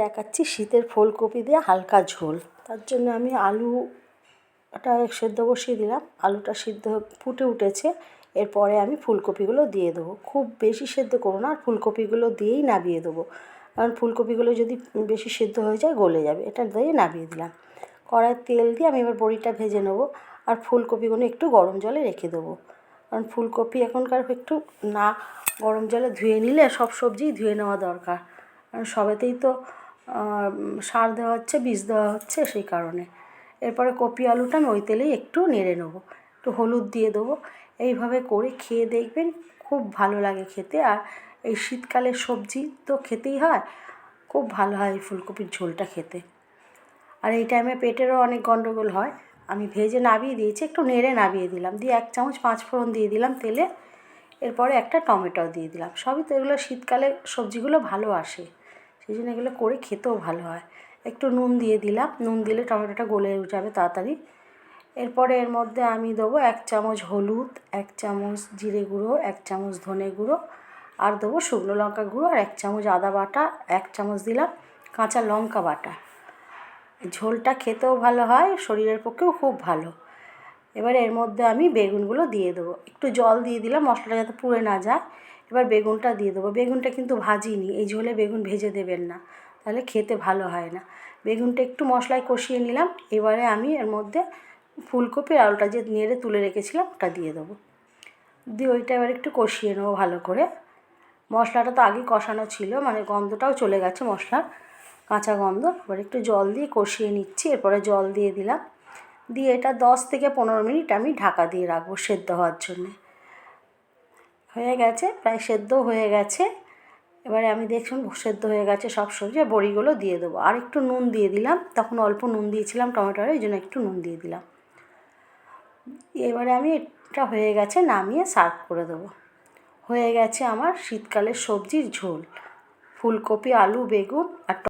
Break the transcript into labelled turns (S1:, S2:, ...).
S1: দেখাচ্ছি শীতের ফুলকপি দিয়ে হালকা ঝোল। তার জন্য আমি আলুটা সেদ্ধ বসিয়ে দিলাম। আলুটা সিদ্ধ ফুটে উঠেছে। এরপরে আমি ফুলকপিগুলো দিয়ে দেবো। খুব বেশি সেদ্ধ করো না, আর ফুলকপিগুলো দিয়েই নাবিয়ে দেবো। কারণ ফুলকপিগুলো যদি বেশি সেদ্ধ হয়ে যায়, গলে যাবে। এটা দিয়ে নাবিয়ে দিলাম। কড়াইয়ে তেল দিয়ে আমি এবার বড়িটা ভেজে নেব। আর ফুলকপিগুলো একটু গরম জলে রেখে দেবো। কারণ ফুলকপি এখনকার একটু না গরম জলে ধুয়ে নিলে সব সবজিই ধুয়ে নেওয়া দরকার। কারণ সবেতেই তো সার দেওয়া হচ্ছে, বীজ দেওয়া হচ্ছে সেই কারণে। এরপরে কপি আলুটা আমি ওই তেলেই একটু নেড়ে নেব, একটু হলুদ দিয়ে দেবো। এইভাবে করে খেয়ে দেখবেন খুব ভালো লাগে খেতে। আর এই শীতকালের সবজি তো খেতেই হয়, খুব ভালো হয় এই ফুলকপির ঝোলটা খেতে। আর এই টাইমে পেটেরও অনেক গন্ডগোল হয়। আমি ভেজে নাবিয়ে দিয়েছি, একটু নেড়ে নাবিয়ে দিলাম। দিয়ে এক চামচ পাঁচ ফোড়ন দিয়ে দিলাম তেলে। এরপরে একটা টমেটো দিয়ে দিলাম। সবই তো এগুলো শীতকালে সবজিগুলো ভালো আসে। সেই জন্য এগুলো করে খেতেও ভালো হয়। একটু নুন দিয়ে দিলাম। নুন দিলে টমেটোটা গলে যাবে তাড়াতাড়ি। এরপরে এর মধ্যে আমি দেবো এক চামচ হলুদ, এক চামচ জিরে গুঁড়ো, এক চামচ ধনে গুঁড়ো আর দেবো শুকনো লঙ্কা গুঁড়ো আর এক চামচ আদা বাটা, এক চামচ দিলাম কাঁচা লঙ্কা বাটা। ঝোলটা খেতেও ভালো হয়, শরীরের পক্ষেও খুব ভালো। এবার এর মধ্যে আমি বেগুনগুলো দিয়ে দেবো। একটু জল দিয়ে দিলাম, মশলাটা যাতে পুড়ে না যায়। এবার বেগুনটা দিয়ে দেবো। বেগুনটা কিন্তু ভাজিনি, এই ঝোলে বেগুন ভেজে দেবেন না, তাহলে খেতে ভালো হয় না। বেগুনটা একটু মশলায় কষিয়ে নিলাম, এবারে আমি এর মধ্যে ফুলকপি আলুটা যে নেড়ে তুলে রেখেছিলাম, ওটা দিয়ে দেবো। দিয়ে ওইটা এবার একটু কষিয়ে নেব ভালো করে। মশলাটা তো আগেই কষানো ছিল মানে গন্ধটাও চলে গেছে মশলার, কাঁচা গন্ধ। এবার একটু জল দিয়ে কষিয়ে নিচ্ছি, এরপরে জল দিয়ে দিলাম। দিয়ে এটা দশ থেকে পনেরো মিনিট আমি ঢাকা দিয়ে রাখব সেদ্ধ হওয়ার জন্যে। হয়ে গেছে, প্রায় সেদ্ধ হয়ে গেছে। এবারে আমি দেখুন সেদ্ধ হয়ে গেছে সব সবজি বড়িগুলো দিয়ে দেবো। আর একটু নুন দিয়ে দিলাম, তখন অল্প নুন দিয়েছিলাম টমেটোর ওই জন্য একটু নুন দিয়ে দিলাম। এবারে আমি এটা হয়ে গেছে নামিয়ে সার্ভ করে দেবো। হয়ে গেছে আমার শীতকালের সবজির ঝোল, ফুলকপি, আলু, বেগুন আর